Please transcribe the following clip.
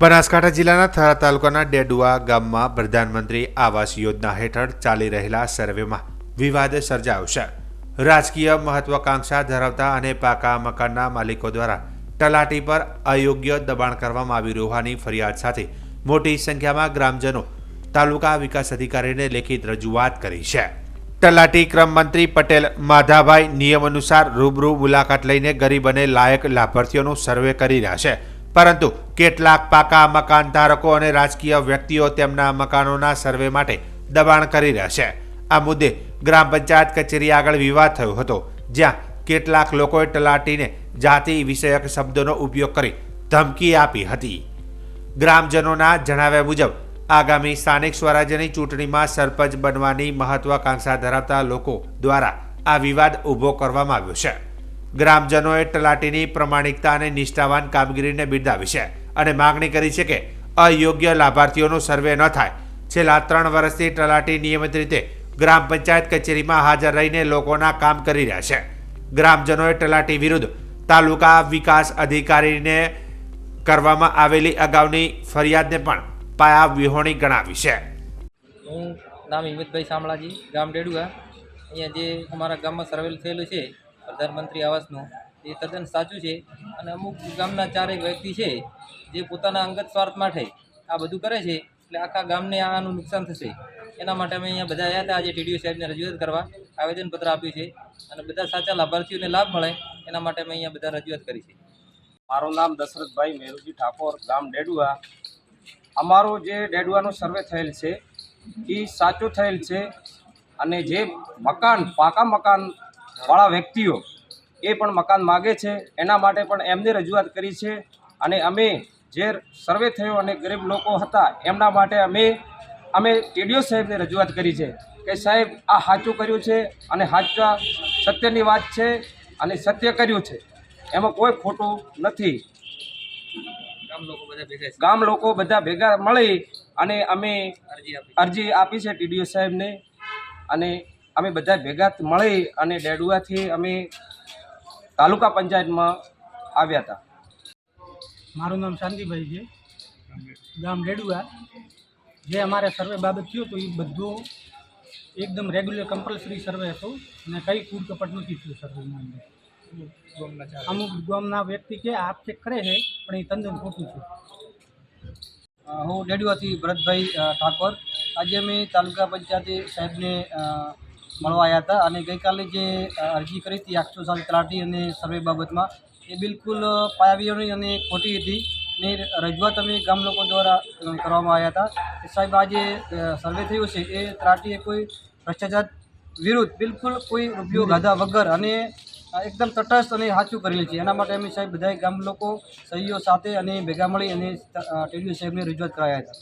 બનાસકાંઠા જિલ્લાના થરા તાલુકાના ડેડુઆ ગામમાં પ્રધાનમંત્રી આવાસ યોજના હેઠળ ચાલી રહેલા સર્વેમાં વિવાદ સર્જાયો છે. રાજકીય મહત્વાકાંક્ષા ધરાવતા અને પાકા મકાનના માલિકો દ્વારા તલાટી પર અયોગ્ય દબાણ કરવામાં આવી હોવાની ફરિયાદ સાથે મોટી સંખ્યામાં ગ્રામજનો તાલુકા વિકાસ અધિકારીને લેખિત રજૂઆત કરી છે. તલાટી ક્રમ મંત્રી પટેલ માધાભાઈ નિયમ અનુસાર રૂબરૂ મુલાકાત લઈને ગરીબ અને લાયક લાભાર્થીઓનું સર્વે કરી રહ્યા છે. પરંતુ કેટલાક પાકા મકાન ધારકો અને રાજકીય વ્યક્તિઓ તેમના મકાનોના સર્વે માટે દબાણ કરી રહ્યા છે. આ મુદ્દે ગ્રામ પંચાયત કચેરી આગળ વિવાદ થયો હતો, જ્યાં કેટલાક લોકોએ તલાટીને જાતિ વિષયક શબ્દોનો ઉપયોગ કરી ધમકી આપી હતી. ગ્રામજનોના જણાવ્યા મુજબ, આગામી સ્થાનિક સ્વરાજ્યની ચૂંટણીમાં સરપંચ બનવાની મહત્વાકાંક્ષા ધરાવતા લોકો દ્વારા આ વિવાદ ઊભો કરવામાં આવ્યો છે. ગ્રામજનોએ તલાટીની પ્રમાણિકતા અને નિષ્ઠાવાન કામગીરીને બિરદાવી છે અને માગણી કરી છે કે અયોગ્ય લાભાર્થીઓનો સર્વે ન થાય. છેલ્લા ત્રણ વર્ષથી તલાટી નિયમિત રીતે ગ્રામ પંચાયત કચેરીમાં હાજર રહીને લોકોના કામ કરી રહ્યા છે. ગ્રામજનોએ તલાટી વિરુદ્ધ તાલુકા વિકાસ અધિકારીને કરવામાં આવેલી અગાઉની ફરિયાદને પણ પાયા વિહોણી ગણાવી છે. હું નામ હિંમતભાઈ શામળાજી, ગામ ડેડુઆ. અહીંયા જે અમારા ગામમાં સર્વેલ થયેલું છે પ્રધાનમંત્રી આવાસનું એ તદ્દન સાચું છે અને અમુક ગામના ચારેક વ્યક્તિ છે જે પોતાના અંગત સ્વાર્થ માટે આ બધું કરે છે, એટલે આખા ગામને આનું નુકસાન થશે. એના માટે અમે અહીંયા બધા આવ્યા હતા, આજે ટીડીઓ સાહેબને રજૂઆત કરવા આવેદનપત્ર આપ્યું છે અને બધા સાચા લાભાર્થીઓને લાભ મળે, એના માટે અમે અહીંયા બધા રજૂઆત કરી છે. મારું નામ દશરથભાઈ મેરુજી ઠાકોર, ગામ ડેડુઆ. અમારું જે ડેડુઆનું સર્વે થયેલ છે એ સાચું થયેલ છે અને જે મકાન, પાકા મકાનવાળા વ્યક્તિઓ એ પણ મકાન માગે છે એના માટે પણ એમને રજૂઆત કરી છે અને અમે જે સર્વે થયો અને ગરીબ લોકો હતા એમના માટે અમે અમે ટીડીઓ સાહેબને રજૂઆત કરી છે કે સાહેબ આ સાચું કર્યું છે અને સાચા સત્યની વાત છે અને સત્ય કર્યું છે. એમાં કોઈ ખોટું નથી. ગામ લોકો બધા ભેગા મળી અને અમે અરજી આપી છે ટીડીઓ સાહેબને અને અમે બધા ભેગા મળી અને ડેડુઆથી અમે તાલુકા પંચાયતમાં આવ્યા હતા. મારું નામ શાંતિભાઈ છે. ગામ ડેડુઆ. જે અમારે સર્વે બાબત થયું હતું એ બધું એકદમ રેગ્યુલર કમ્પલસરી સર્વે હતું અને કંઈ કૂડ કપટ નથી થયું સર્વેમાં અંદર. અમુક ગામના વ્યક્તિ કે આક્ષેપ કરે છે પણ એ તંદન ખોટું છે. હું ડેડુઆથી ભરતભાઈ ઠાકોર. આજે અમે તાલુકા પંચાયતી સાહેબને મળવા આવ્યા હતા અને ગઈકાલે જે અરજી કરી હતી આઠસો સાત તલાટી અને સર્વે બાબતમાં, એ બિલકુલ પાયાવિહોણી અને ખોટી હતી ને રજૂઆત અમે ગામ લોકો દ્વારા કરવામાં આવ્યા હતા. સાહેબ, આ જે સર્વે થયું છે, એ તલાટીએ કોઈ ભ્રષ્ટાચાર વિરુદ્ધ બિલકુલ કોઈ રૂપિયો ગાધા વગર અને એકદમ તટસ્થ અને સાચું કરેલું છે. એના માટે અમે સાહેબ બધા ગામ લોકો, સહીઓ સાથે અને ભેગા મળી અને ટેડીઓ સાહેબને રજૂઆત કરાયા હતા.